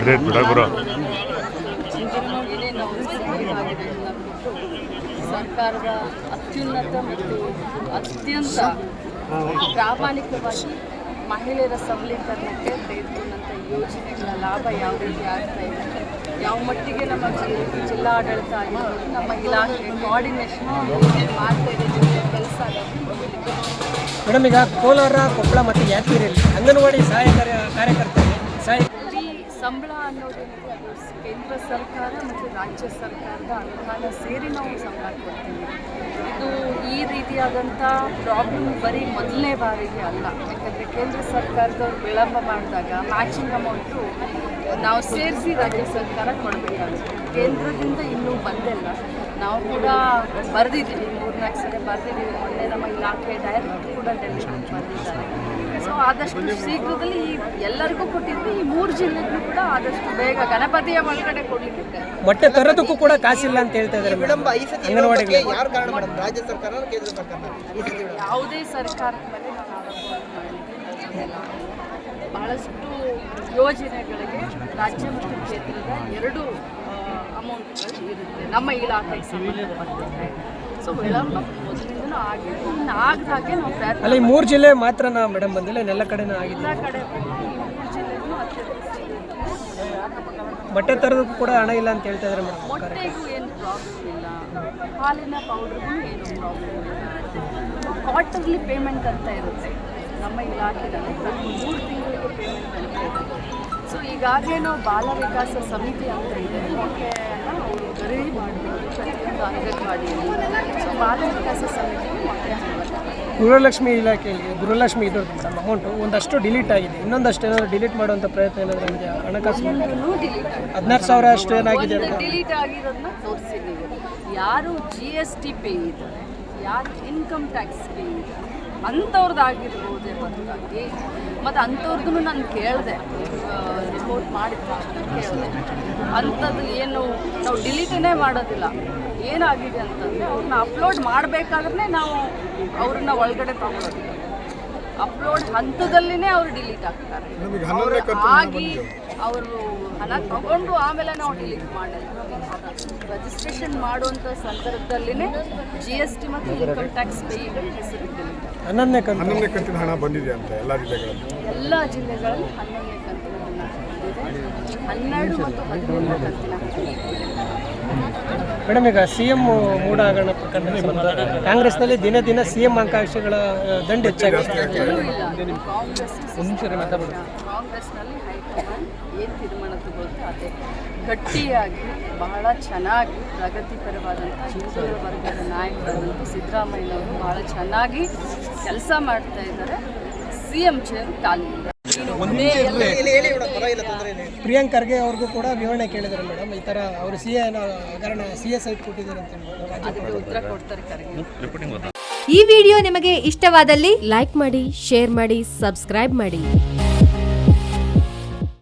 ಅದೇ ಬಿಡ ಗುರು ಏನೇನು ಸರ್ಕಾರದ ಅತ್ಯುನ್ನತ ಮತ್ತು ಅತ್ಯಂತ ಪ್ರಾಮಾಣಿಕವಾಗಿ ಮಹಿಳೆಯರ ಸಬಲೀಕರಣಕ್ಕೆ ತೆಗೆದುಕೊಂಡಂಥ ಯೋಜನೆಗಳ ಲಾಭ ಯಾವ ರೀತಿ ಆಗ್ತಾ ಇದೆ? ಯಾವ ಮಟ್ಟಿಗೆ ನಮ್ಮ ಜಿಲ್ಲಾಡಳಿತ ಆಗಿರ್ಬೋದು ನಮ್ಮ ಇಲಾಖೆ ಕೋಆರ್ಡಿನೇಷನ್ ಮಾಡ್ತಾ ಇದೆ ಕೆಲಸ ಮೇಡಮ್ ಈಗ ಕೋಲಾರ ಕೊಪ್ಪಳ ಮತ್ತು ಯಾದಗಿರಿಯಲ್ಲಿ ಅಂಗನವಾಡಿ ಸಹಾಯಕ ಕಾರ್ಯಕರ್ತರಿಗೆ ಸಹಾಯ ಸಂಬಳ ಅನ್ನೋದೇನಿದೆ ಅದು ಕೇಂದ್ರ ಸರ್ಕಾರ ಮತ್ತು ರಾಜ್ಯ ಸರ್ಕಾರದ ಅನುದಾನ ಸೇರಿ ನಾವು ಸಂಬಳ ಕೊಡ್ತೀವಿ. ಇದು ಈ ರೀತಿಯಾದಂಥ ಪ್ರಾಬ್ಲಮ್ ಬರೀ ಮೊದಲನೇ ಬಾರಿಗೆ ಅಲ್ಲ. ಯಾಕಂದರೆ ಕೇಂದ್ರ ಸರ್ಕಾರದವ್ರು ವಿಳಂಬ ಮಾಡಿದಾಗ ಮ್ಯಾಚಿಂಗ್ ಅಮೌಂಟು ನಾವು ಸೇರಿಸಿ ರಾಜ್ಯ ಸರ್ಕಾರ ಕೊಡಬೇಕಾಗುತ್ತೆ. ಕೇಂದ್ರದಿಂದ ಇನ್ನೂ ಬಂದಿಲ್ಲ. ನಾವು ಕೂಡ ಬರೆದಿದ್ದೀವಿ ಮೂರ್ನಾಲ್ಕು ಸಲ ಬರೆದಿದ್ದೀವಿ. ಮೊನ್ನೆ ನಮ್ಮ ಇಲಾಖೆ ಡೈರೆಕ್ಟ್ ಕೂಡ ಡೆಲಿವರಿ ಬಂದಿದ್ದಾರೆ. ಸೊ ಆದಷ್ಟು ಶೀಘ್ರದಲ್ಲಿ ಈ ಎಲ್ಲರಿಗೂ ಕೊಟ್ಟಿದ್ವಿ. ಈ ಮೂರು ಜಿಲ್ಲೆಗೂ ಕೂಡ ಆದಷ್ಟು ಬೇಗ ಗಣಪತಿಯ ಒಳಗಡೆ ಕೊಡ್ಲಿಕ್ಕೆ. ಮೊಟ್ಟೆ ತರೋದಕ್ಕೂ ಕೂಡ ಕಾಸಿಲ್ಲ ಅಂತ ಹೇಳ್ತಾ ಇದ್ದಾರೆ ಮೇಡಮ್. ಈ ಸತಿ ಯಾರು ಕಾರಣ ಮೇಡಮ್? ರಾಜ್ಯ ಸರ್ಕಾರ ಕೇಂದ್ರ ಸರ್ಕಾರ ಈ ಸತಿ ವಿಳಂಬ. ಯಾವುದೇ ಸರ್ಕಾರದ ಮೇಲೆ ನಾನು ಬಹಳಷ್ಟು ಯೋಜನೆಗಳಿಗೆ ರಾಜ್ಯ ಮತ್ತು ಕ್ಷೇತ್ರದ ಎರಡು ಅಮೌಂಟ್ಗಳು ಇರುತ್ತೆ. ನಮ್ಮ ಇಲಾಖೆ ಸಂಬಂಧಪಟ್ಟಂತೆ. ಸೊ ವಿಳಂಬ ಮೊದಲಿಂದನೂ ಆಗಿದೆ. ಇನ್ನು ಆಗದ ಹಾಗೆ ನಾವು ಪ್ರಯತ್ನ ಅಲ್ಲ ಈ ಮೂರು ಜಿಲ್ಲೆ ಮಾತ್ರನಾ ಮೇಡಮ್ ಬಂದಿಲ್ಲ ಇನ್ನೆಲ್ಲ ಕಡೆನೂ ಆಗಿದೆ. ಎಲ್ಲ ಕಡೆ ಬಂದು ಈ ಮೂರು ಜಿಲ್ಲೆಗೂ ಅತ್ಯಧಿಕ ಮೊಟ್ಟೆ ತರೋದಕ್ಕೂ ಕೂಡ ಹಣ ಇಲ್ಲ ಅಂತ ಹೇಳ್ತಾ ಇದ್ದಾರೆ ಮೇಡಮ್ ಮೊಟ್ಟೆಗೂ ಏನು ಪ್ರಾಬ್ಲಮ್ ಇಲ್ಲ. ಹಾಲಿನ ಪೌಡ್ರಿಗೂ ಏನು ಪ್ರಾಬ್ಲಮ್ ಇಲ್ಲ. ಕ್ವಾರ್ಟರ್ಲಿ ಪೇಮೆಂಟ್ ಅಂತ ಇರುತ್ತೆ ನಮ್ಮ ಇಲಾಖೆಯಲ್ಲಿ. ಪ್ರತಿ ಮೂರು ತಿಂಗಳಿಗೆ ಪೇಮೆಂಟ್ ಅಂತ ಇರುತ್ತೆ ಸೊ ಈಗಾಗಲೇ ನಾವು ಬಾಲ ವಿಕಾಸ ಸಮಿತಿ ಅಂತ ಇದೆ. ಅವರು ಮಾಡಬೇಕು ಪ್ರತಿಯೊಂದು ಅಂಗನವಾಡಿಯಲ್ಲಿ ಸೊ ಬಾಲ ವಿಕಾಸ ಗೃಹಲಕ್ಷ್ಮಿ ಇಲಾಖೆಯಲ್ಲಿ ಗೃಹಲಕ್ಷ್ಮಿ ಇದು ಮೇಡಮ್ ಅಮೌಂಟು ಒಂದಷ್ಟು ಡಿಲೀಟ್ ಆಗಿದೆ. ಇನ್ನೊಂದಷ್ಟು ಏನಾದರೂ ಡಿಲೀಟ್ ಮಾಡುವಂಥ ಪ್ರಯತ್ನ ಏನಾದರೂ ನಮಗೆ ಹಣಕಾಸು ಹದಿನಾರು ಸಾವಿರ ಅಷ್ಟು ಏನಾಗಿದೆ ಡಿಲೀಟ್ ಆಗಿರೋದನ್ನ ತೋರಿಸಿದ್ದೀವಿ ಯಾರು ಜಿ ಎಸ್ ಟಿ ಪೇ ಇದ್ದಾರೆ ಯಾರು ಇನ್ಕಮ್ ಟ್ಯಾಕ್ಸ್ ಪೇ ಇದ್ದಾರೆ ಅಂಥವ್ರದ್ದಾಗಿರ್ಬೋದೇ ಹೊರತಾಗಿ ಮತ್ತು ಅಂಥವ್ರದ್ದು ನಾನು ಕೇಳಿದೆ ರಿಪೋರ್ಟ್ ಮಾಡಿದ ಕೇಳಿದೆ. ಅಂಥದ್ದು ಏನು ನಾವು ಡಿಲೀಟೇ ಮಾಡೋದಿಲ್ಲ. ಏನಾಗಿದೆ ಅಂತಂದರೆ ಅವ್ರನ್ನ ಅಪ್ಲೋಡ್ ಮಾಡಬೇಕಾದ್ರೆ ನಾವು ಅವ್ರನ್ನ ಒಳಗಡೆ ತಗೊಳ್ಳೋದಿಲ್ಲ ಅಪ್ಲೋಡ್ ಹಂತದಲ್ಲಿನೇ ಅವರು ಡಿಲೀಟ್ ಆಗ್ತಾರೆ. ಅವ್ರು ಆಗಿ ಅವರು ಹಣ ತಗೊಂಡು ಆಮೇಲೆ ನಾವು ಡಿಲೀಟ್ ಮಾಡಲ್ಲ. ರಿಜಿಸ್ಟ್ರೇಷನ್ ಮಾಡುವಂಥ ಸಂದರ್ಭದಲ್ಲಿನೇ ಜಿ ಎಸ್ ಟಿ ಮತ್ತು ಇನ್ಕಮ್ ಟ್ಯಾಕ್ಸ್ ಪೇ ಹೆಸರು ಡಿಲೀಟ್ ಹನ್ನೊಂದನೇ ಕಂತಿನ ಹಣ ಬಂದಿದೆ ಅಂತ ಎಲ್ಲ ಜಿಲ್ಲೆಗಳಲ್ಲಿ? ಎಲ್ಲ ಜಿಲ್ಲೆಗಳಲ್ಲಿ ಹನ್ನೊಂದನೇ ಹನ್ನೆರಡು ಮತ್ತು ಹದಿಮೂರನೇ ಕಂತಿನ ಹಣ ಮೇಡಮ್ ಈಗ ಸಿ ಎಂ ಮೂಡ ಆಗೋಣ ಪ್ರಕರಣಕ್ಕೆ ಸಂಬಂಧ ಕಾಂಗ್ರೆಸ್ನಲ್ಲಿ ದಿನ ದಿನ ಸಿ ಎಂ ಅಂಕಾಂಶಗಳ ದಂಡ ಹೆಚ್ಚಾಗುತ್ತೆ ಕಾಂಗ್ರೆಸ್ನಲ್ಲಿ ಹೈಕಮಾಂಡ್ ಏನು ತೀರ್ಮಾನ ತಗೊಳ್ತಾ ಅದೇ. ಗಟ್ಟಿಯಾಗಿ ಬಹಳ ಚೆನ್ನಾಗಿ ಪ್ರಗತಿಪರವಾದಂಥ ಹಿಂದುಳಿದ ವರ್ಗದ ನಾಯಕರಾದಂಥ ಸಿದ್ದರಾಮಯ್ಯನವರು ಬಹಳ ಚೆನ್ನಾಗಿ ಕೆಲಸ ಮಾಡ್ತಾ ಇದ್ದಾರೆ. ಸಿ ಎಂ ಚೇರ್ ಖಾಲಿ ಪ್ರಿಯಾಂಕ್ ಖರ್ಗೆ ಅವ್ರಿಗೂ ಕೂಡ ವಿವರಣೆ ಕೇಳಿದ್ರು ಮೇಡಮ್. ಈ ಥರ ಅವರು ಸಿ ಎ ಹಗರಣ ಸಿ ಎಸ್ ಐ ಕೊಟ್ಟಿದ್ದಾರೆ ಅಂತ ಹೇಳ್ಬಿಟ್ಟು. ಅದಕ್ಕೆ ಉತ್ತರ ಕೊಡ್ತಾರೆ ಕರೆಗೆ ಈ ವಿಡಿಯೋ ನಿಮಗೆ ಇಷ್ಟವಾದಲ್ಲಿ ಲೈಕ್ ಮಾಡಿ ಶೇರ್ ಮಾಡಿ ಸಬ್ಸ್ಕ್ರೈಬ್ ಮಾಡಿ.